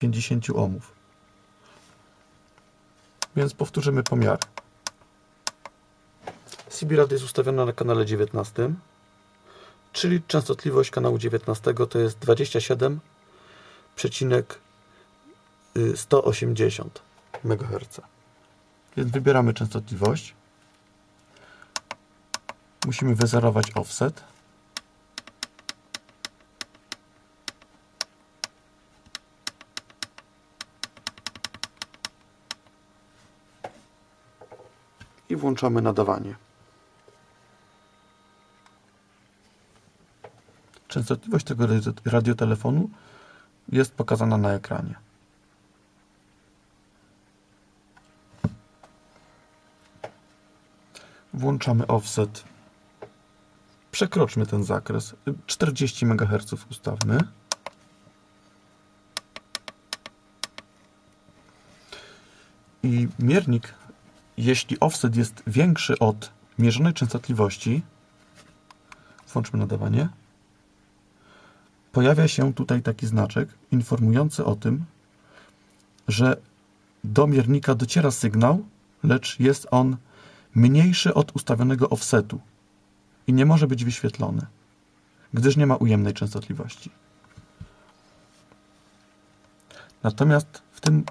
50 ohmów. Więc powtórzymy pomiary. CB radio jest ustawiona na kanale 19, czyli częstotliwość kanału 19 to jest 27,180 MHz. Więc wybieramy częstotliwość. Musimy wyzerować offset. I włączamy nadawanie. Częstotliwość tego radiotelefonu jest pokazana na ekranie. Włączamy offset. Przekroczmy ten zakres. 40 MHz ustawmy. I miernik, jeśli offset jest większy od mierzonej częstotliwości, włączmy nadawanie, pojawia się tutaj taki znaczek informujący o tym, że do miernika dociera sygnał, lecz jest on mniejszy od ustawionego offsetu i nie może być wyświetlony, gdyż nie ma ujemnej częstotliwości. Natomiast w tym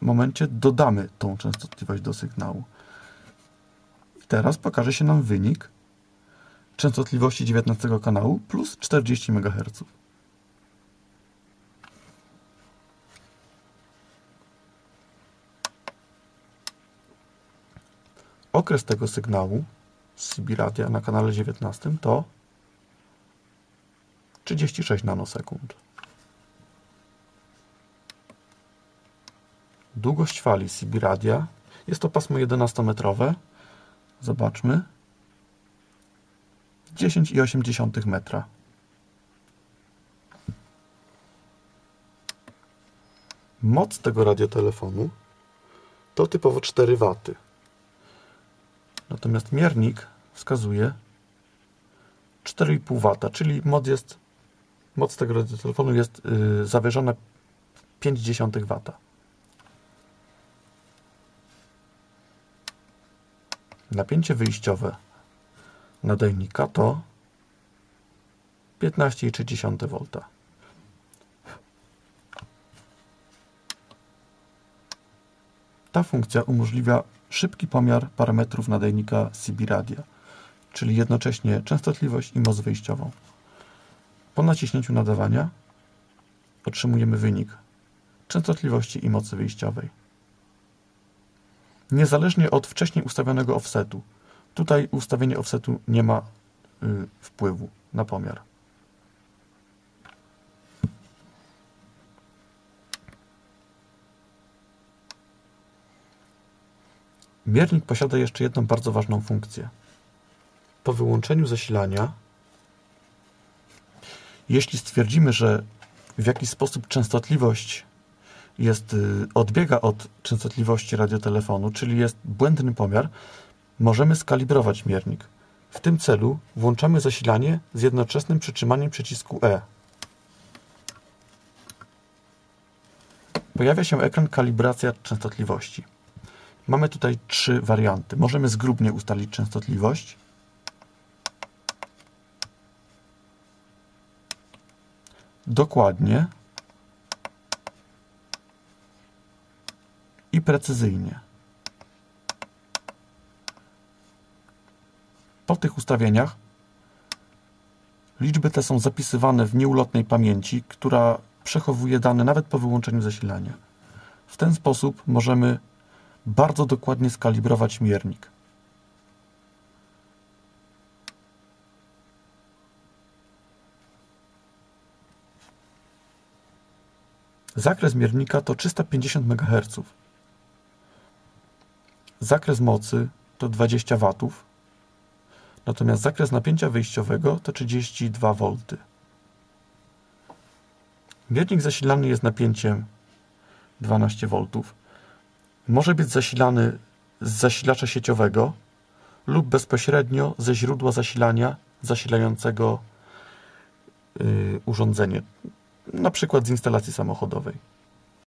momencie dodamy tą częstotliwość do sygnału. I teraz pokaże się nam wynik częstotliwości 19 kanału plus 40 MHz. Okres tego sygnału z CB radia na kanale 19 to 36 nanosekund. Długość fali CB radia jest to pasmo 11-metrowe. Zobaczmy. 10,8 metra. Moc tego radiotelefonu to typowo 4 W. Natomiast miernik wskazuje 4,5 W, czyli moc, jest, moc tego radiotelefonu jest yy, zawyżona 0,5 W. Napięcie wyjściowe nadajnika to 15,3 V. Ta funkcja umożliwia szybki pomiar parametrów nadajnika CB radia, czyli jednocześnie częstotliwość i moc wyjściową. Po naciśnięciu nadawania otrzymujemy wynik częstotliwości i mocy wyjściowej. Niezależnie od wcześniej ustawionego offsetu. Tutaj ustawienie offsetu nie ma y, wpływu na pomiar. Miernik posiada jeszcze jedną bardzo ważną funkcję. Po wyłączeniu zasilania, jeśli stwierdzimy, że w jakiś sposób częstotliwość jest, y, odbiega od częstotliwości radiotelefonu, czyli jest błędny pomiar, możemy skalibrować miernik. W tym celu włączamy zasilanie z jednoczesnym przytrzymaniem przycisku E. Pojawia się ekran kalibracja częstotliwości. Mamy tutaj trzy warianty. Możemy zgrubnie ustalić częstotliwość. Dokładnie precyzyjnie. Po tych ustawieniach liczby te są zapisywane w nieulotnej pamięci, która przechowuje dane nawet po wyłączeniu zasilania. W ten sposób możemy bardzo dokładnie skalibrować miernik. Zakres miernika to 350 MHz. Zakres mocy to 20 W, natomiast zakres napięcia wyjściowego to 32 V. Miernik zasilany jest napięciem 12 V może być zasilany z zasilacza sieciowego lub bezpośrednio ze źródła zasilania zasilającego yy, urządzenie, na przykład z instalacji samochodowej.